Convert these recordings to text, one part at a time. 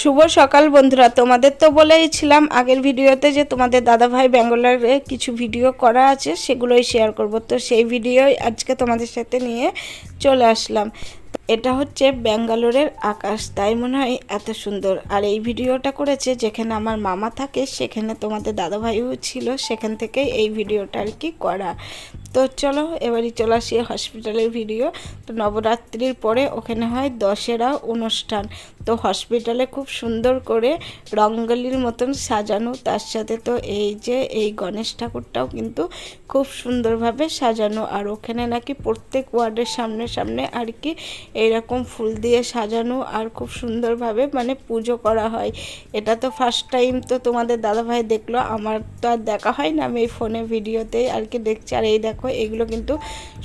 শুভ সকাল বন্ধুরা। তোমাদের তো বলেইছিলাম আগের ভিডিওতে যে তোমাদের দাদাভাই ব্যাঙ্গালোরে কিছু ভিডিও করা আছে, সেগুলোই শেয়ার করব। তো সেই ভিডিওই আজকে তোমাদের সাথে নিয়ে চলে আসলাম। এটা হচ্ছে ব্যাঙ্গালোরের আকাশ, তাই মনে হয় এত সুন্দর। আর এই ভিডিওটা করেছে যেখানে আমার মামা থাকে, সেখানে তোমাদের দাদাভাইও ছিল, সেখান থেকেই এই ভিডিওটা আর কি করা। তো চলো, এবারই চলে আসি হসপিটালের ভিডিও তো নবরাত্রির পরে ওখানে হয় দশেরা অনুষ্ঠান। তো হসপিটালে খুব সুন্দর করে রঙ্গলির মতন সাজানো। তার সাথে তো এই যে এই গণেশ ঠাকুরটাও কিন্তু খুব সুন্দরভাবে সাজানো। আর ওখানে নাকি প্রত্যেক ওয়ার্ডের সামনে সামনে আর কি এইরকম ফুল দিয়ে সাজানো আর খুব সুন্দরভাবে মানে পুজো করা হয়। এটা তো ফার্স্ট টাইম তো তোমাদের দাদাভাই দেখল। আমার তো আর দেখা হয় না আমি এই ফোনে ভিডিওতেই আর কি দেখছি। আর এই দেখো এগুলো কিন্তু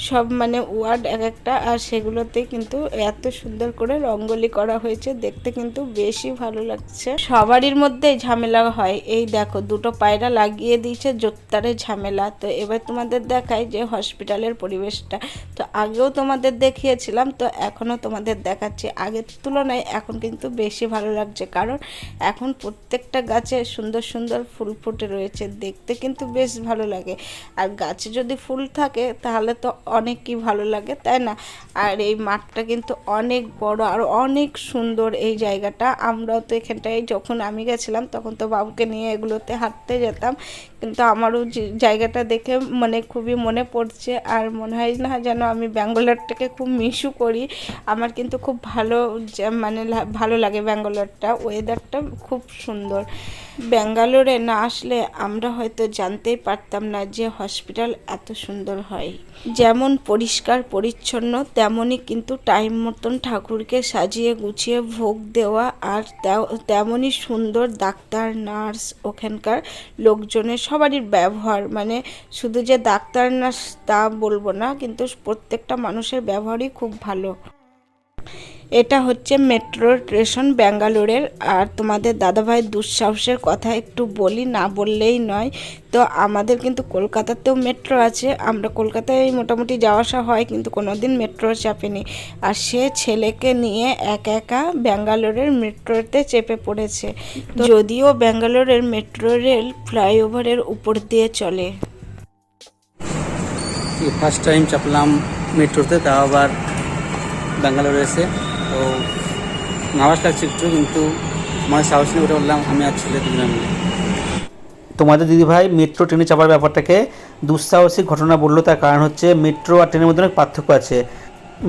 সব মানে ওয়ার্ড এক একটা, আর সেগুলোতে কিন্তু এত সুন্দর করে রঙ্গলি করা হয়েছে, দেখতে কিন্তু বেশি ভালো লাগছে। সবারই মধ্যেই ঝামেলা হয়, এই দেখো, দুটো পায়রা লাগিয়ে দিয়েছে জোত্তারে ঝামেলা। তো এবার তোমাদের দেখাই যে হসপিটালের পরিবেশটা। তো আগেও তোমাদের দেখিয়েছিলাম, তো এখনও তোমাদের দেখাচ্ছি। আগের তুলনায় এখন কিন্তু বেশি ভালো লাগছে, কারণ এখন প্রত্যেকটা গাছে সুন্দর সুন্দর ফুল ফুটে রয়েছে, দেখতে কিন্তু বেশ ভালো লাগে। আর গাছে যদি ফুল থাকে, তাহলে তো অনেকই ভালো লাগে, তাই না? আর এই মাঠটা কিন্তু অনেক বড় আর অনেক সুন্দর এই জায়গাটা। আমরাও তো এখানটায়, যখন আমি গেছিলাম, তখন তো বাবুকে নিয়ে এগুলোতে হাঁটতে যেতাম। কিন্তু আমারও জায়গাটা দেখে মানে খুবই মনে পড়ছে আর মনে হয় না যেন আমি ব্যাঙ্গালোরটাকে খুব মিসও করি। আমার কিন্তু খুব ভালো মানে ভালো লাগে ব্যাঙ্গালোরটা, ওয়েদারটা খুব সুন্দর। ব্যাঙ্গালোরে না আসলে আমরা হয়তো জানতেই পারতাম না যে হসপিটাল এত সুন্দর হয়। যেমন পরিষ্কার, পরিচ্ছন্ন তেমনই কিন্তু টাইম মতন ঠাকুরকে সাজিয়ে গুছিয়ে ভোগ দেওয়া আর তেমনই সুন্দর ডাক্তার, নার্স ওখানকার লোকজনের সবারই ব্যবহার। মানে শুধু যে ডাক্তার, নার্স তা বলব না, কিন্তু প্রত্যেকটা মানুষের ব্যবহারই খুব ভালো। এটা হচ্ছে মেট্রো স্টেশন ব্যাঙ্গালোরের। আর তোমাদের দাদাভাই দুঃসাহসের কথা একটু বলি না বললেই নয়। তো আমাদের কিন্তু কলকাতাতেও মেট্রো আছে। আমরা কলকাতায় মোটামুটি যাওয়া আসা হয় কিন্তু কোনো দিন মেট্রো চাপেনি। আর সে ছেলেকে নিয়ে একা একা ব্যাঙ্গালোরের মেট্রোতে চেপে পড়েছে। যদিও ব্যাঙ্গালোরের মেট্রো রেল ফ্লাইওভারের উপর দিয়ে চলে। ফার্স্ট টাইম চাপলাম মেট্রোতে তাও আবার ব্যাঙ্গালোরে এসে তো নার্ভাস লাগছে একটু কিন্তু মানে সাহস নিয়ে উঠে বললাম, আমি আর ছেলে দুজন মিলে। তোমাদের দিদিভাই মেট্রো ট্রেনে চাপার ব্যাপারটাকে দুঃসাহসিক ঘটনা বলল, তার কারণ হচ্ছে মেট্রো আর ট্রেনের মধ্যে অনেক পার্থক্য আছে।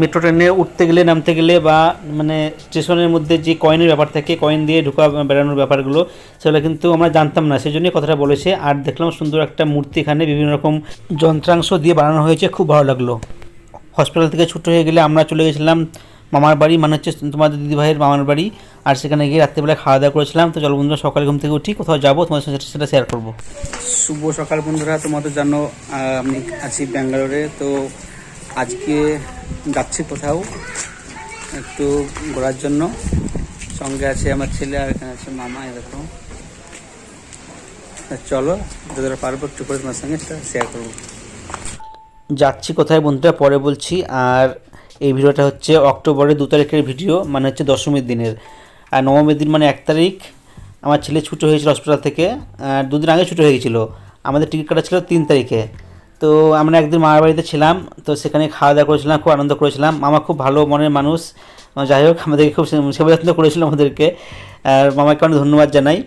মেট্রো ট্রেনে উঠতে গেলে, নামতে গেলে বা মানে স্টেশনের মধ্যে যে কয়েনের ব্যাপার থাকে, কয়েন দিয়ে ঢোকা বেড়ানোর ব্যাপারগুলো, সেগুলো কিন্তু আমরা জানতাম না। সেই জন্যই কথাটা বলেছে, আর দেখলাম সুন্দর একটা মূর্তি এখানে, বিভিন্ন রকম যন্ত্রাংশ দিয়ে বানানো হয়েছে, খুব ভালো লাগল। হসপিটাল থেকে ছুটি হয়ে গেলে আমরা চলে গেছিলাম মামার বাড়ি মানে হচ্ছে তোমাদের দিদিভাইয়ের মামার বাড়ি। আর সেখানে গিয়ে রাত্রেবেলা খাওয়া দাওয়া করেছিলাম। তো চলো বন্ধুরা সকালে ঘুম থেকে উঠি কোথাও যাব তোমাদের সাথে সেটা শেয়ার করব। শুভ সকাল বন্ধুরা তোমাদের জানো আমি আছি ব্যাঙ্গালোরে। তো আজকে যাচ্ছি কোথাও একটু ঘোরার জন্য। সঙ্গে আছে আমার ছেলে আর এখানে আছে মামা এরকম। চলো যতটা পারব একটু করে তোমার সঙ্গে সেটা শেয়ার করব। যাচ্ছি কোথায় বন্ধুরা? পরে বলছি আর এই ভিডিওটা হচ্ছে অক্টোবরের দু তারিখের ভিডিও মানে হচ্ছে দশমীর দিনের। আর নবমীর দিন মানে এক তারিখ, আমার ছেলে ছুটি হয়েছিল হসপিটাল থেকে দুদিন আগে ছুটি হয়ে গেছিল। আমাদের টিকিট কাটা ছিল তিন তারিখে। তো আমরা একদিন মামার বাড়িতে ছিলাম, তো সেখানে খাওয়া দাওয়া করেছিলাম, খুব আনন্দ করেছিলাম। মামা খুব ভালো মনের মানুষ। যাই হোক, আমাদেরকে খুব সেবা যত্ন করেছিল আমাদেরকে। আর মামাকে অনেক ধন্যবাদ জানাই।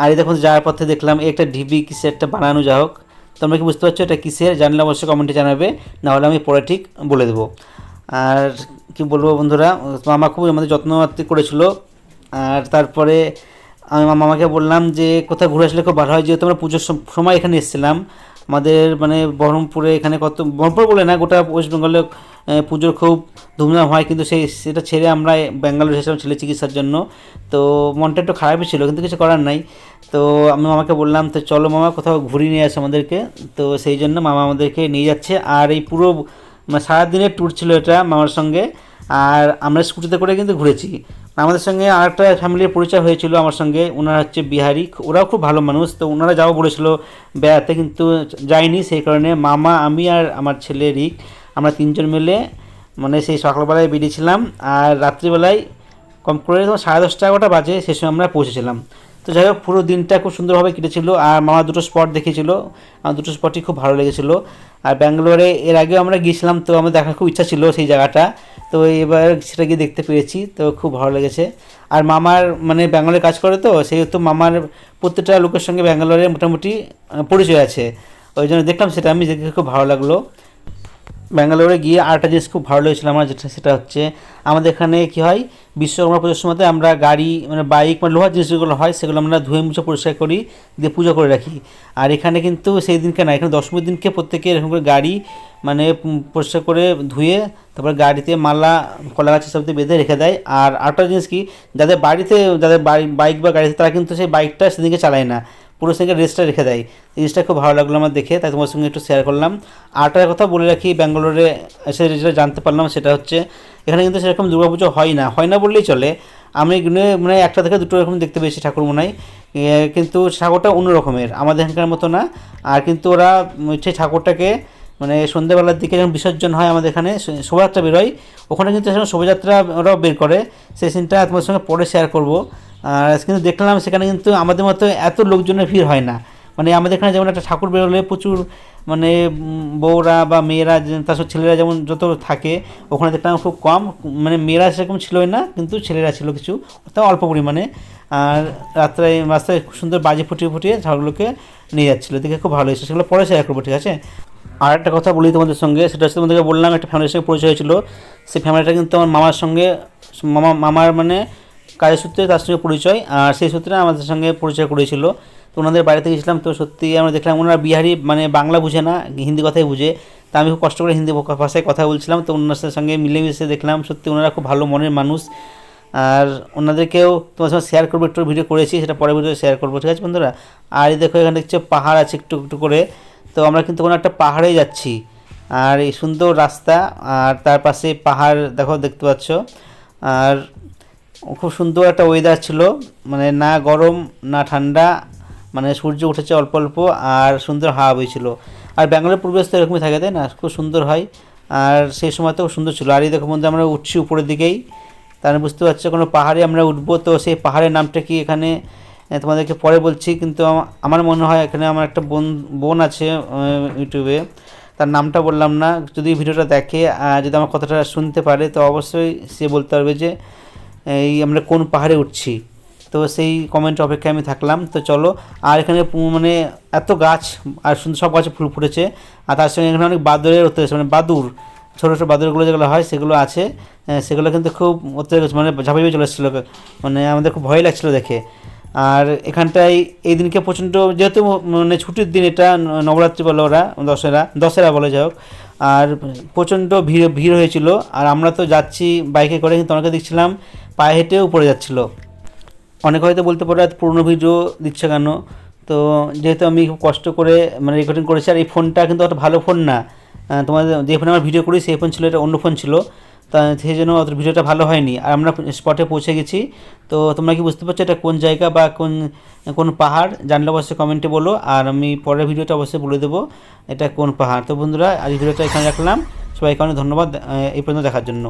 আর এই দেখুন যাওয়ার পথে দেখলাম একটা ঢিবি কিসে একটা বানানো যা হোক। তোমরা কি বুঝতে পারছ এটা কিসের? জানলে অবশ্যই কমেন্টে জানাবে, নাহলে আমি পরে ঠিক বলে দেবো। আর কি বলব বন্ধুরা, মামা খুব আমাদের যত্নবাত্তি করেছিল। আর তারপরে আমি মামাকে বললাম যে কোথাও ঘুরে আসলে খুব ভালো হয়, যেহেতু আমরা পুজোর সময় এখানে এসেছিলাম। আমাদের মানে বহরমপুরে এখানে কত, বহরমপুর বলে না, গোটা ওয়েস্ট বেঙ্গলে পুজোর খুব ধুমধাম হয়, কিন্তু সেই, সেটা ছেড়ে আমরা ব্যাঙ্গালোর এসেছিলাম ছেলে চিকিৎসার জন্য। তো মনটা একটু খারাপই ছিল, কিন্তু কিছু করার নাই। তো আমি মামাকে বললাম, তো চলো মামা, কোথাও ঘুরিয়ে নিয়ে আসে আমাদেরকে। তো সেই জন্য মামা আমাদেরকে নিয়ে যাচ্ছে। আর এই পুরো সারাদিনের ট্যুর ছিল এটা মামার সঙ্গে। আর আমরা স্কুটিতে করে কিন্তু ঘুরেছি। আমাদের সঙ্গে আরেকটা ফ্যামিলির পরিচয় হয়েছিল আমার সঙ্গে, ওনারা হচ্ছে বিহারি। ওরাও খুব ভালো মানুষ, তো ওনারা যাও বলেছিল, বেড়াতে কিন্তু যায়নি সেই কারণে মামা, আমি আর আমার ছেলে রিক, আমরা তিনজন মিলে মানে সেই সকালবেলায় বেরিয়েছিলাম। আর রাত্রিবেলায় কম করে সাড়ে দশটা এগারোটা বাজে সে সময় আমরা পৌঁছেছিলাম। তো যাই হোক, পুরো দিনটা খুব সুন্দরভাবে কেটেছিল। আর মামা দুটো স্পট দেখিয়েছিল। আমার দুটো স্পটই খুব ভালো লেগেছিলো। আর ব্যাঙ্গালোরে এর আগেও আমরা গিয়েছিলাম, তো আমার দেখার খুব ইচ্ছা ছিল সেই জায়গাটা। তো এবার সেটা গিয়ে দেখতে পেরেছি তো খুব ভালো লেগেছে। আর মামার মানে ব্যাঙ্গালোরে কাজ করে তো সেহেতু মামার প্রত্যেকটা লোকের সঙ্গে ব্যাঙ্গালোরে মোটামুটি পরিচয় আছে। ওই জন্য দেখলাম সেটা আমি, দেখে খুব ভালো লাগল। ব্যাঙ্গালোরে গিয়ে আরেকটা জিনিস খুব ভালো লেগেছিলো আমার, যেটা সেটা হচ্ছে আমাদের এখানে কী হয় বিশ্বকর্মা পুজোর সময়তে আমরা গাড়ি মানে বাইক মানে লোহার জিনিস যেগুলো হয়, সেগুলো আমরা ধুয়ে মুছে পরিষ্কার করি, দিয়ে পুজো করে রাখি। আর এখানে কিন্তু সেই দিনকে না, এখানে দশমীর দিনকে প্রত্যেকে এরকম করে গাড়ি মানে পরিষ্কার করে ধুয়ে, তারপরে গাড়িতে মালা, কলা গাছ সব দিয়ে বেঁধে রেখে দেয়। আর আরেকটা জিনিস কি, যাদের বাড়িতে, যাদের বাইক বা গাড়িতে, তারা কিন্তু সেই বাইকটা সেদিনকে চালায় না। পুরো সঙ্গে রেস্টটা রেখে দেয়। জিনিসটা খুব ভালো লাগল আমার দেখে, তাই তোমার সঙ্গে একটু শেয়ার করলাম। আরেকটা কথা বলে রাখি, ব্যাঙ্গালোরে এসে যেটা জানতে পারলাম সেটা হচ্ছে, এখানে কিন্তু সেরকম দুর্গাপুজো হয় না। হয় না বললেই চলে। আমি মানে একটা থেকে দুটো এরকম দেখতে পেয়েছি ঠাকুর মনে হয় কিন্তু ঠাকুরটা অন্য রকমের, আমাদের এখানকার মতো না। আর কিন্তু ওরা সেই ঠাকুরটাকে মানে সন্ধ্যেবেলার দিকে যখন বিসর্জন হয় আমাদের এখানে শোভাযাত্রা বেরোয়, ওখানে কিন্তু সেরকম শোভাযাত্রা ওরাও বের করে। সেই সিনটা তোমার সঙ্গে পরে শেয়ার করব। আর কিন্তু দেখলাম সেখানে কিন্তু আমাদের মতো এত লোকজনের ভিড় হয় না। মানে আমাদের এখানে যেমন একটা ঠাকুর বেরোলে প্রচুর মানে বউরা বা মেয়েরা তার সব ছেলেরা যেমন যত থাকে, ওখানে দেখলাম খুব কম। মানে মেয়েরা সেরকম ছিলই না, কিন্তু ছেলেরা ছিল কিছু। তাও অল্প পরিমাণে। আর রাত্রে রাস্তায় খুব সুন্দর বাজি ফুটিয়ে ফুটিয়ে ঠাকুরগুলোকে নিয়ে যাচ্ছিল। দেখে খুব ভালো এসেছে সেগুলো পরে শেয়ার করব, ঠিক আছে? আর একটা কথা বলি তোমাদের সঙ্গে, সেটা হচ্ছে তোমাদেরকে বললাম, একটা ফ্যামিলির সঙ্গে পরিচয় হয়েছিল। সেই ফ্যামিলিটা কিন্তু আমার মামার সঙ্গে, মামা, মামার মানে কাজের সূত্রে তার সঙ্গে পরিচয়, আর সেই সূত্রে আমাদের সঙ্গে পরিচয় করেছিল। তো ওনাদের বাড়িতে গেছিলাম, তো সত্যি আমরা দেখলাম ওনারা বিহারি মানে বাংলা বুঝে না, হিন্দি কথাই বুঝে। তা আমি খুব কষ্ট করে হিন্দি ভাষায় কথা বলছিলাম, তো ওনার সঙ্গে মিলেমিশে দেখলাম, সত্যি ওনারা খুব ভালো মনের মানুষ। আর ওনাদেরকেও তোমার সঙ্গে শেয়ার করব, একটু ভিডিও করেছি, সেটা পরে ভিডিও শেয়ার করব, ঠিক আছে বন্ধুরা? আর দেখো, এখানে দেখছ পাহাড় আছে একটু একটু করে। তো আমরা কিন্তু কোনো একটা পাহাড়ে যাচ্ছি। আর এই সুন্দর রাস্তা, আর তার পাশে পাহাড়, দেখো, দেখতে পাচ্ছ। আর খুব সুন্দর একটা ওয়েদার ছিল। মানে না গরম, না ঠান্ডা মানে সূর্য উঠেছে অল্প অল্প আর সুন্দর হাওয়া বইছিল। আর ব্যাঙ্গালোর পরিবেশ তো এরকমই থাকে, তাই না? খুব সুন্দর হয়। আর সেই সময় তো সুন্দর ছিল। আর এই দেখো বন্ধু আমরা উঠছি উপরের দিকেই। তার মানে বুঝতে পারছ, কোনো পাহাড়ে আমরা উঠবো। তো সেই পাহাড়ের নামটা কি এখানে তোমাদেরকে পরে বলছি। কিন্তু আমার মনে হয় এখানে আমার একটা বোন বোন আছে ইউটিউবে। তার নামটা বললাম না। যদি ভিডিওটা দেখে, আর যদি আমার কথাটা শুনতে পারে, তো অবশ্যই সে বলতে পারবে যে এই আমরা কোন পাহাড়ে উঠছি? তো সেই কমেন্ট অপেক্ষায় আমি থাকলাম। তো চলো, আর এখানে মানে এত গাছ, আর সুন্দর সব গাছে ফুল ফুটেছে। আর তার সঙ্গে এখানে অনেক বাদরের অত্যাচার মানে বাদুর ছোটো ছোটো বাদুরগুলো যেগুলো হয় সেগুলো আছে। সেগুলো কিন্তু খুব অত্যাচার মানে ঝাঁপাঝাঁপি চলে এসেছিল। মানে আমাদের খুব ভয় লাগছিল দেখে। আর এখানটায় এই দিনকে প্রচণ্ড, যেহেতু মানে ছুটির দিন এটা নবরাত্রি বলে ওরা, দশেরা দশেরা বলে যাই হোক। আর প্রচণ্ড ভিড় ভিড় হয়েছিল। আর আমরা তো যাচ্ছি বাইকে করে, কিন্তু অনেকে দেখছিলাম পায়ে হেঁটেও উপরে যাচ্ছিল। অনেকে হয়তো বলতে পারে পুরনো ভিডিও দিচ্ছে কেন? তো যেহেতু আমি খুব কষ্ট করে মানে রেকর্ডিং করেছি, আর এই ফোনটা কিন্তু একটা ভালো ফোন না। তোমাদের যে ফোনে আমার ভিডিও করি, সেই ফোন ছিল, এটা অন্য ফোন ছিল। তা সেই জন্য অত ভিডিওটা ভালো হয়নি। আর আমরা স্পটে পৌঁছে গেছি। তো তোমরা কি বুঝতে পারছ এটা কোন জায়গা বা কোন কোন পাহাড়? জানলে অবশ্যই কমেন্টে বলো। আর আমি পরের ভিডিওটা অবশ্যই বলে দেবো এটা কোন পাহাড়। তো বন্ধুরা, আজ ভিডিওটা এখানে রাখলাম। সবাইকে অনেক ধন্যবাদ এই পর্যন্ত দেখার জন্য।